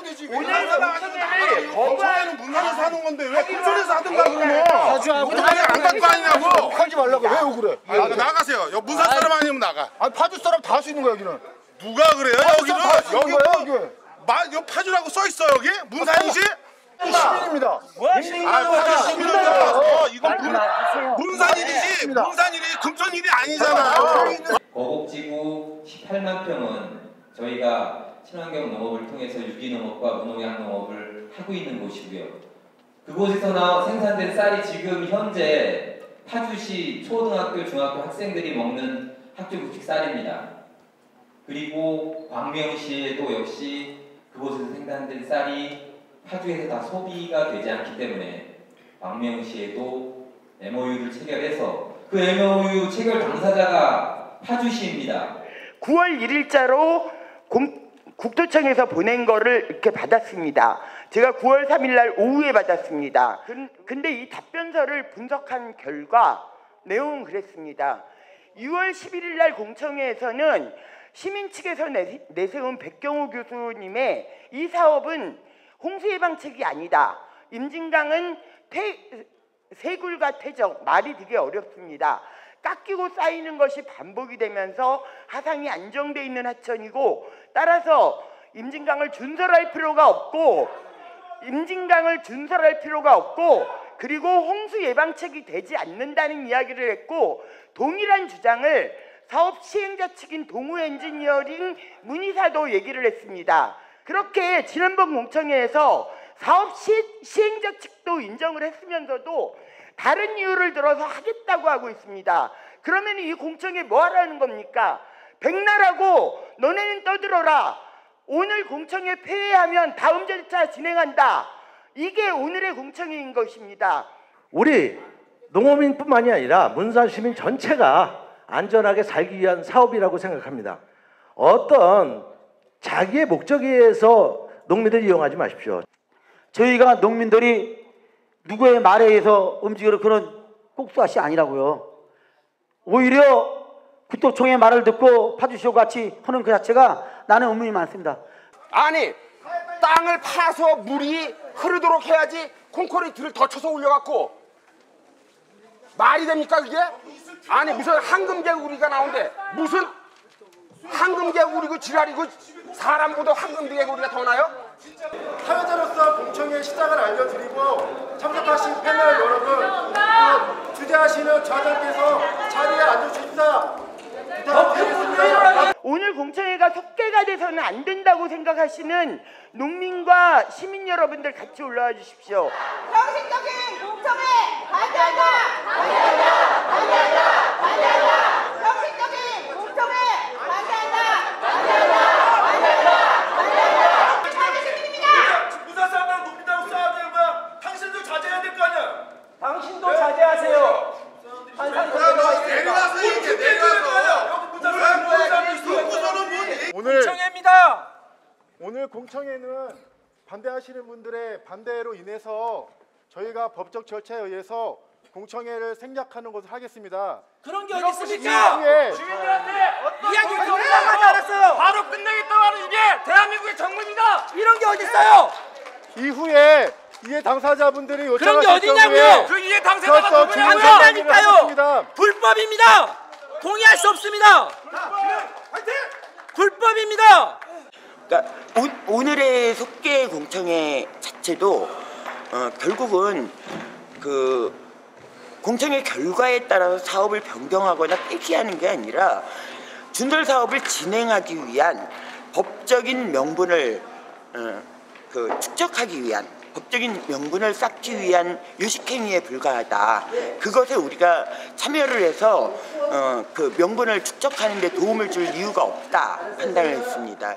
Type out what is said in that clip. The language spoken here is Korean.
하면 되지. 왜 오늘 거부하는 문화에서 하는 건데 왜 콘솔에서 하든가 그러면. 파주하고 문화에 안갈거 아니냐고. 하지 말라고 왜 욕을 해? 아, 나가세요. 여기 문산 사람 아니면 나가. 아니 파주 사람 다 할 수 있는 거야 여기는. 누가 그래요? 여기는 여기 여기. 마, 여 파주라고 써 있어 여기 문산이지? 시민입니다. 아, 파주 시민이라서 이건 문, 하세요. 문산일이지. 문산일이 금천일이 아니잖아. 거곡지구 18만 평은 저희가 친환경 농업을 통해서 유기농업과 무농약 농업을 하고 있는 곳이고요. 그곳에서 나 생산된 쌀이 지금 현재 파주시 초등학교, 중학교 학생들이 먹는 학교 급식 쌀입니다. 그리고 광명시에도 역시 그곳에서 생산된 쌀이 파주에서 다 소비가 되지 않기 때문에 광명시에도 MOU를 체결해서 그 MOU 체결 당사자가 파주시입니다. 9월 1일자로 국토청에서 보낸 거를 이렇게 받았습니다. 제가 9월 3일 날 오후에 받았습니다. 근- 근데 이 답변서를 분석한 결과 내용은 그랬습니다. 6월 11일 날 공청회에서는 시민 측에서 내- 내세운 백경호 교수님의 이 사업은 홍수 예방책이 아니다. 임진강은 퇴, 세굴과 퇴적 말이 되게 어렵습니다. 깎이고 쌓이는 것이 반복이 되면서 하상이 안정돼 있는 하천이고 따라서 임진강을 준설할 필요가 없고 임진강을 준설할 필요가 없고 그리고 홍수 예방책이 되지 않는다는 이야기를 했고 동일한 주장을 사업 시행자 측인 동우 엔지니어링 문의사도 얘기를 했습니다. 그렇게 지난번 공청회에서 사업 시, 시행자 측도 인정을 했으면서도 다른 이유를 들어서 하겠다고 하고 있습니다. 그러면 이 공청회 뭐 하라는 겁니까? 백날하고 너네는 떠들어라. 오늘 공청회 폐회하면 다음 절차 진행한다. 이게 오늘의 공청회인 것입니다. 우리 농업인뿐만이 아니라 문산 시민 전체가 안전하게 살기 위한 사업이라고 생각합니다. 어떤 자기의 목적에 의해서 농민들 이용하지 마십시오. 저희가 농민들이 누구의 말에 의해서 움직이는 그런 꼭두아시 아니라고요. 오히려 국토총의 말을 듣고 파주시오 같이 하는 그 자체가 나는 의문이 많습니다. 아니 땅을 파서 물이 흐르도록 해야지 콘크리트를 더 쳐서 올려갖고 말이 됩니까 그게? 아니 무슨 황금개구리가 나온대 무슨 황금개구리고 지랄이고 사람보다 황금개구리가 더 나요? 사회자로 서 공청회 시작을 알려드리고 참석하신 패널 여러분 또 주재하시는 좌장께서 자리에 부탁드리겠습니다. 오늘 공청회가 속개가 돼서는 안 된다고 생각하시는 농민과 시민 여러분들 같이 올라와 주십시오. 형식적인 공청회 반대한다! 반대한다! 반대한다! 반대한다! 형식적인 공청회 반대한다! 반대한다! 반대한다! 반대한다! 파주 시민입니다! 부산 사람랑 높이다고 싸워야 되는 거야. 당신도 자제해야 될 거 아니야. 당신도 자제하세요. 내려가서 이렇게 내려가서 여기 부산 사람 듣고서는 뭐 오늘 공청회입니다. 오늘 공청회는 반대하시는 분들의 반대로 인해서 저희가 법적 절차에 의해서 공청회를 생략하는 것을 하겠습니다. 그런 게 어디 있습니까? 이후에 이야기 끝나가지 않았어요. 바로 끝내겠다고 하는 이게 대한민국의 정문이다 이런 게 어디 있어요? 이후에 이해 당사자분들이 그런 게 어디냐고요? 그 이해 당사자가 저서 누구냐 안 증거 된다니까요. 하겠습니다. 불법입니다. 동의할 수 없습니다. 불법입니다. 그러니까 오, 오늘의 속계 공청회 자체도 어, 결국은 그 공청회 결과에 따라서 사업을 변경하거나 폐기하는 게 아니라 준설 사업을 진행하기 위한 법적인 명분을 어, 그 축적하기 위한 법적인 명분을 쌓기 위한 유식행위에 불과하다. 그것에 우리가 참여를 해서 어, 그 명분을 축적하는 데 도움을 줄 이유가 없다 판단을 했습니다.